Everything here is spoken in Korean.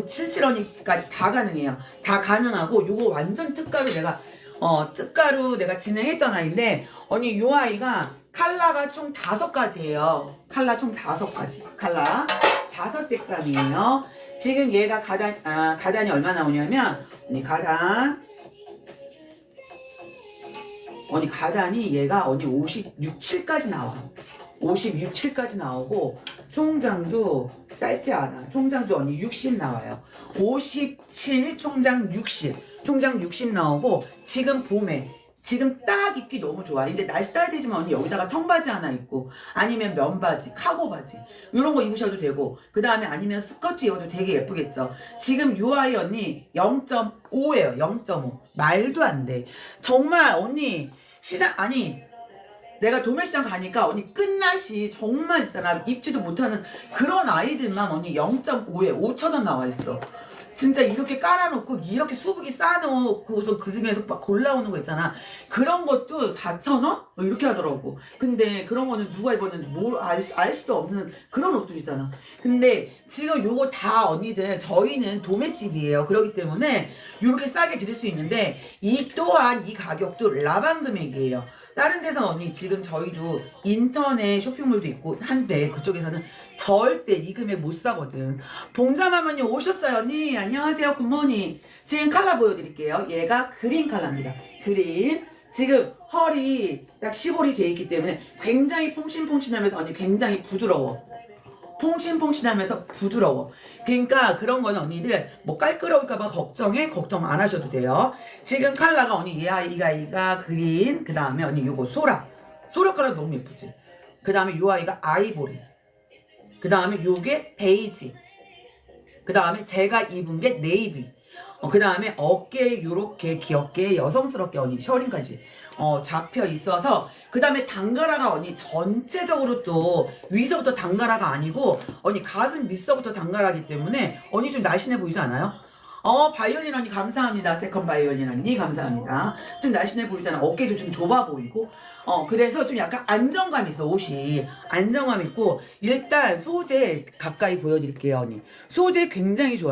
77원까지 다 가능해요. 다 가능하고 요거 완전 특가로 내가 어 특가로 내가 진행했던 아이인데 언니 요 아이가 칼라가 총 다섯 가지예요. 칼라 총 다섯 가지. 칼라 다섯 색상이에요. 지금 얘가 가단 아 가단이 얼마 나오냐면 언니 가단 언니 가단이 얘가 언니 56, 7까지 나와. 56, 7까지 나오고 총장도 짧지 않아. 총장도 언니 60 나와요. 57 총장 60. 총장 60 나오고 지금 봄에 지금 딱 입기 너무 좋아. 이제 날씨 따뜻해지면 언니 여기다가 청바지 하나 입고 아니면 면바지, 카고 바지 이런 거 입으셔도 되고 그 다음에 아니면 스커트 입어도 되게 예쁘겠죠. 지금 요 아이 언니 0.5예요. 0.5 말도 안 돼. 정말 언니 시장 아니 내가 도매시장 가니까 언니 끝맛이 정말 있잖아 입지도 못하는 그런 아이들만 언니 0.5에 5천 원 나와 있어. 진짜 이렇게 깔아놓고 이렇게 수북이 쌓아놓고서 그 중에서 막 골라오는 거 있잖아. 그런 것도 4천 원? 뭐 이렇게 하더라고. 근데 그런 거는 누가 입었는지 뭘알 알 수도 없는 그런 옷들이잖아. 근데 지금 요거 다 언니들 저희는 도매집이에요. 그렇기 때문에 이렇게 싸게 드릴 수 있는데 이 또한 이 가격도 라방 금액이에요. 다른 데서 언니 지금 저희도 인터넷 쇼핑몰도 있고 한데 그쪽에서는 절대 이 금액 못 사거든. 봉자마마님 오셨어요 언니. 안녕하세요. 굿모닝 지금 칼라 보여드릴게요. 얘가 그린 칼라입니다. 그린. 지금 헐이 딱 15리 돼 있기 때문에 굉장히 퐁신퐁신하면서 언니 굉장히 부드러워 퐁신퐁신하면서 부드러워. 그러니까 그런 거는 언니들 뭐 깔끄러울까봐 걱정해 걱정 안 하셔도 돼요. 지금 칼라가 언니 이 아이가 이가 그린 그 다음에 언니 요거 소라. 소라 컬러 너무 예쁘지? 그 다음에 요 아이가 아이보리. 그 다음에 요게 베이지. 그 다음에 제가 입은 게 네이비. 어, 그 다음에 어깨에 요렇게 귀엽게 여성스럽게 언니 셔링까지. 어, 잡혀 있어서 그 다음에 단가라가 언니 전체적으로 또 위서부터 단가라가 아니고 언니 가슴 밑서부터 단가라기 때문에 언니 좀 날씬해 보이지 않아요? 어 바이올린 언니 감사합니다. 세컨 바이올린 언니 감사합니다. 좀 날씬해 보이잖아. 어깨도 좀 좁아 보이고. 어 그래서 좀 약간 안정감 있어 옷이. 안정감 있고 일단 소재 가까이 보여드릴게요 언니. 소재 굉장히 좋아요